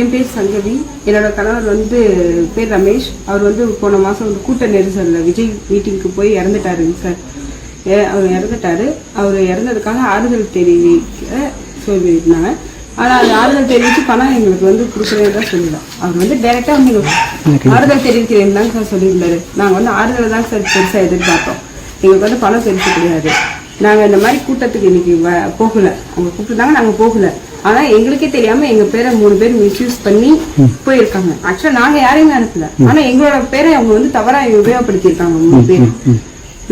என் பேர் சங்கவி. என்னோட கணவர் வந்து பேர் ரமேஷ். அவர் வந்து போன மாதம் வந்து கூட்ட நெரிசலில் விஜய் மீட்டிங்க்கு போய் இறந்துட்டாருங்க சார் அவர் இறந்துட்டாரு. அவர் இறந்ததுக்காக ஆறுதல் தெரிவிக்க சொல்லியிருந்தாங்க. ஆனால் அது ஆறுதல் தெரிவித்து பணம் எங்களுக்கு வந்து கொடுக்குறேன்னு தான் சொல்லலாம் அவர் வந்து டைரெக்டாக வந்து எங்களுக்கு ஆறுதல் தெரிவிக்கிறேன்னு தாங்க சார் சொல்லியிருந்தாரு. நாங்கள் வந்து ஆறுதல் தான் சார் பெருசாக எதிர்பார்த்தோம். எங்களுக்கு வந்து பணம் பெருசு கிடையாது நாங்கள் இந்த மாதிரி கூட்டத்துக்கு இன்னைக்கு வ- போகல. அவங்க கூப்பிட்டுருந்தாங்க நாங்கள் போகல. ஆனா எங்களுக்கே தெரியாம எங்க பேரை மூணு பேர் மிஸ்யூஸ் பண்ணி போயிருக்காங்க. ஆக்சுவலா நாங்க யாரையுமே அனுப்பல. ஆனா எங்களோட பேரை அவங்க வந்து தவறா உபயோகப்படுத்தியிருக்காங்க மூணு பேர்.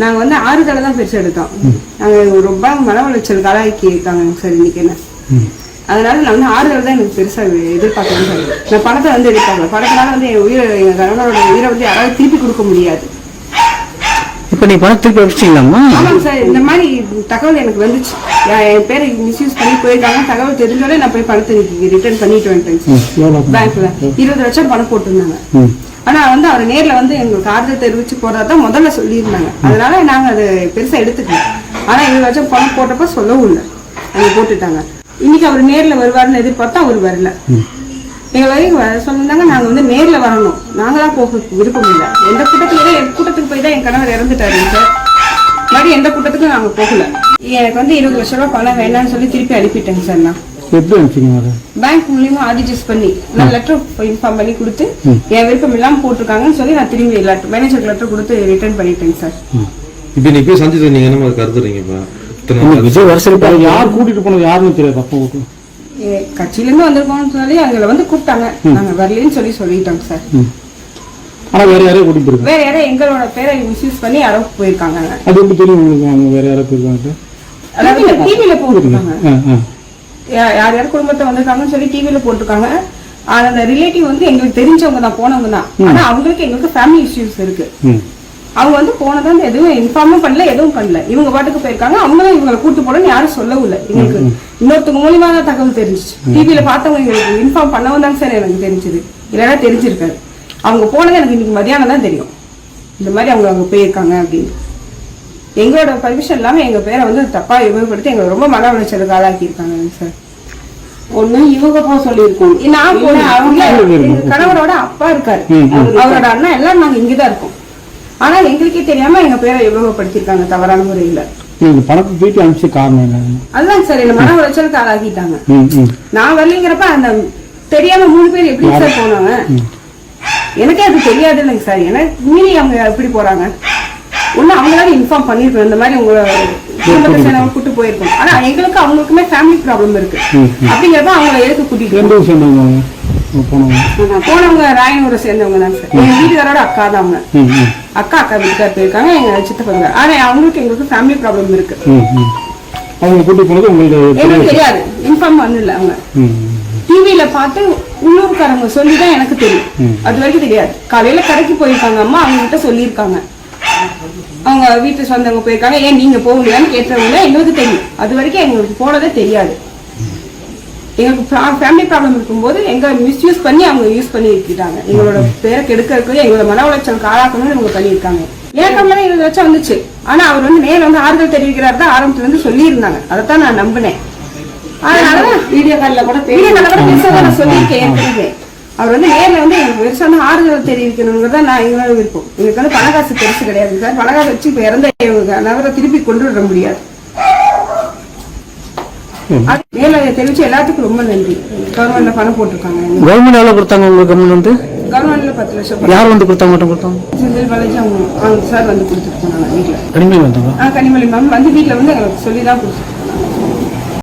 நாங்க வந்து ஆறுதலை தான் பெருசு எடுத்தோம். நாங்க ரொம்ப மன உளைச்சல் கலாய்க்கி இருக்காங்க சார் இன்னைக்கு என்ன. அதனால நான் வந்து ஆறுதல் தான் எனக்கு பெருசா எதிர்பார்க்கணும் சார் நான் பணத்தை வந்து எதிர்பார்க்கல பணத்தினால வந்து என் உயிரை எங்க கணவனோட உயிரை வந்து யாராவது திருப்பி கொடுக்க முடியாது. இப்போ நீ பணம் திருப்பி ஆமாங்க சார் இந்த மாதிரி தகவல் எனக்கு வந்துச்சு. என் பேரை மிஸ்யூஸ் பண்ணி போயிருக்காங்க. தகவல் தெரிஞ்சோடனே நான் போய் பணத்தை ரிட்டர்ன் பண்ணிட்டு வந்துட்டேங்க சார். பேங்க்ல. இருபது லட்சம் பணம் போட்டிருந்தாங்க. ஆனா வந்து அவர் நேர்ல வந்து எங்களுக்கு ஆறுதல் தெரிவிச்சு போறதான் முதல்ல சொல்லியிருந்தாங்க. அதனால நாங்க அதை பெருசா எடுத்துக்கல. ஆனா இருபது லட்சம் பணம் போட்டப்ப சொல்லவும் இல்லை. அங்க போட்டுட்டாங்க. இன்னைக்கு அவர் நேர்ல வருவாருன்னு எதிர்பார்த்தா அவர் வரல. எங்க வரைக்கும் வர சொல்லியிருந்தாங்க நாங்க வந்து நேர்ல வரணும். நாங்களாம் போக விருப்பம் இல்லை. எந்த கூட்டத்துக்கு எந்த கூட்டத்துக்கு போய் தான் என் கணவர் இறந்துட்டாரு சார் மறுபடியும் எந்த கூட்டத்துக்கும் நாங்க போகல. எனக்கு வந்து இருபது லட்சம் ரூபாய் பணம் வேண்டாம்னு சொல்லி திருப்பி அனுப்பிட்டேங்க சார் நான். எப்படி அனுப்பிச்சிங்க அதை பேங்க் மூலியமா ஆடிஜிஸ் பண்ணி நான் லெட்டர் இன்ஃபார்ம் பண்ணி கொடுத்து என் விருப்பம் இல்லாம போட்டிருக்காங்கன்னு சொல்லி நான் திரும்பி லெட்டர் மேனேஜர் லெட்டர் கொடுத்து ரிட்டர்ன் பண்ணிட்டேங்க சார். இப்போ நீ போய் சந்தித்து நீங்க என்ன விஜய் வருஷம் இப்ப யார் கூட்டிட்டு போனது யாருன்னு தெரியாது அப்போ எ- கட்சியில இருந்து வந்திருக்கோம்னு சொல்லி எங்களை வந்து கூப்பிட்டாங்க. நாங்க வரலன்னு சொல்லி சொல்லிட்டோங்க சார். ஆனா வேற யாரையும் கூட்டிட்டு போயிருக்காங்க? வேற யாரோ எங்களோட பேரை மிஸ்யூஸ் பண்ணி யாரோ போயிருக்காங்க. அது எப்படி தெரியும் உங்களுக்கு? அவங்க வேற யாரோ போயிருக்காங்க அதாவது டிவில போட்டிருக்காங்க. யார் யார் குடும்பத்தை வந்திருக்காங்கன்னு சொல்லி டிவில போட்டிருக்காங்க. ஆனா அந்த ரிலேட்டிவ் வந்து எங்களுக்கு தெரிஞ்சவங்க தான் போனவங்க தான். ஆனா அவங்களுக்கு எங்களுக்கு ஃபேமிலி இஷ்யூஸ் இருக்கு. அவங்க வந்து போனதா எதுவும் இன்ஃபார்மும் பண்ணல எதுவும் பண்ணல. இவங்க பாட்டுக்கு போயிருக்காங்க. அவங்களும் இவங்களை கூட்டு போடணும்னு யாரும் சொல்லவும் இல்லை எங்களுக்கு இன்னொருத்தவங்க மூலியமா தான் தகவல் தெரிஞ்சிச்சு. டிவியில பார்த்தவங்க எங்களுக்கு இன்ஃபார்ம் பண்ணவும் தாங்க சார் எனக்கு தெரிஞ்சது. இல்லைன்னா தெரிஞ்சிருக்காரு அவங்க போனது எனக்கு இன்னைக்கு மதியானம் தான் தெரியும். இந்த மாதிரி அவங்க அங்க போயிருக்காங்க அப்படின்னு. எங்களோட பர்மிஷன் இல்லாம எங்க பேரை வந்து தப்பா உபயோகப்படுத்தி எங்களை ரொம்ப மன உளைச்சலுக்கு ஆளாக்கி இருக்காங்க சார். ஒண்ணு இவங்க போக சொல்லியிருக்கோம். நான் போனேன் அவங்க எங்க கணவரோட அப்பா இருக்காரு. அவரோட அண்ணா எல்லாம் நாங்க இங்கதான் இருக்கோம். ஆனா எங்களுக்கே தெரியாம எங்க பேரை உபயோகப்படுத்திருக்காங்க தவறான முறையில. நீங்க பணத்தை திருப்பி அனுப்பிச்ச காரணம் என்ன? அதுதான் சார் என்ன மன உளைச்சலுக்கு ம். நான் வரலைங்கிறப்ப அந்த தெரியாம மூணு பேர் எப்படி சார் போனாங்க எனக்கே அது தெரியாது இல்லைங்க சார். எனக்கு மீறி அவங்க எப்படி போறாங்க? ஒண்ணு அவங்களால இன்ஃபார்ம் பண்ணிருக்கணும். இந்த மாதிரி உங்களை குடும்பத்தை சேர்ந்தவங்க கூட்டு போயிருக்கோம் ஆனா எங்களுக்கு அவங்களுக்குமே ஃபேமிலி ப்ராப்ளம் இருக்கு. அப்படிங்கிறப்ப அவங்கள எதுக்கு கூட்டிட்டு போனவங்க? ராயனூரை சேர்ந்தவங்க தான் சார். எங்க வீட்டுக்காரோட அக்கா தான் அவங்க. அக்கா அக்கா வீட்டுக்கார் போயிருக்காங்க எங்க சித்தப்பங்க ஆனா அவங்களுக்கு எங்களுக்கு ஃபேமிலி ப்ராப்ளம் இருக்கு. அவங்க கூட்டிட்டு போனது உங்களுக்கு எனக்கு தெரியாது. இன்ஃபார்ம் பண்ணல அவங்க. டிவியில பார்த்து உள்ளூர்காரங்க சொல்லி தான் எனக்கு தெரியும். அது வரைக்கும் தெரியாது. காலையில கடைக்கு போயிருக்காங்க அம்மா அவங்க கிட்ட சொல்லியிருக்காங்க. அவங்க வீட்டு சொந்தவங்க போயிருக்காங்க. ஏன் நீங்க போகலையான்னு கேட்டவங்க எங்களுக்கு தெரியும். அது வரைக்கும் எங்களுக்கு போனதே தெரியாது. எங்களுக்கு ஃபேமிலி ப்ராப்ளம் இருக்கும்போது எங்க மிஸ்யூஸ் பண்ணி அவங்க யூஸ் பண்ணி இருக்கிட்டாங்க எங்களோட பேரை கெடுக்கிறதுக்கு எங்களோட மன உளைச்சலுக்கு ஆளாக்கணும்னு இவங்க பண்ணியிருக்காங்க. என் கம்பெனி இருபது லட்சம் வந்துச்சு? ஆனா அவர் வந்து நேர்ல வந்து ஆறுதல் தெரிவிக்கிறார் தான் ஆரம்பத்துல இருந்து சொல்லியிருந்தாங்க. அதைத்தான் நான் நம்பினேன். அதனால வீடியோ கால்ல கூட பெரிய கலவரம் பெருசா தான் நான் சொல்லியிருக்கேன் ஏற்கனவே அவர் வந்து நேர்ல வந்து எனக்கு பெருசா வந்து ஆறுதல் தெரிவிக்கணுங்கிறத நான் எங்களோட விருப்பம். எங்களுக்கு வந்து பணக்காசு பெருசு கிடையாது. சார் பணக்காசு வச்சு இப்ப இறந்த நகரை திருப்பி கொண்டு வர முடியாது. அது தெரிவிச்சு எல்லாத்துக்கும் ரொம்ப நன்றி. கவர்மெண்ட்ல பணம் போட்டிருக்காங்க. கவர்மெண்ட் எவ்வளவு கொடுத்தாங்க உங்களுக்கு கவர்மெண்ட் வந்து கவர்மெண்ட்ல பத்து லட்சம் யார் வந்து கொடுத்தாங்க மட்டும் கொடுத்தாங்க செந்தில் பாலாஜி அவங்க அவங்க சார் வந்து கொடுத்துட்டு போனாங்க வீட்டுல கனிமொழி வந்தாங்க ஆ கனிமொழி மேம் வந்து வீட்டுல வந்து எங்களுக்கு சொல்லி தான்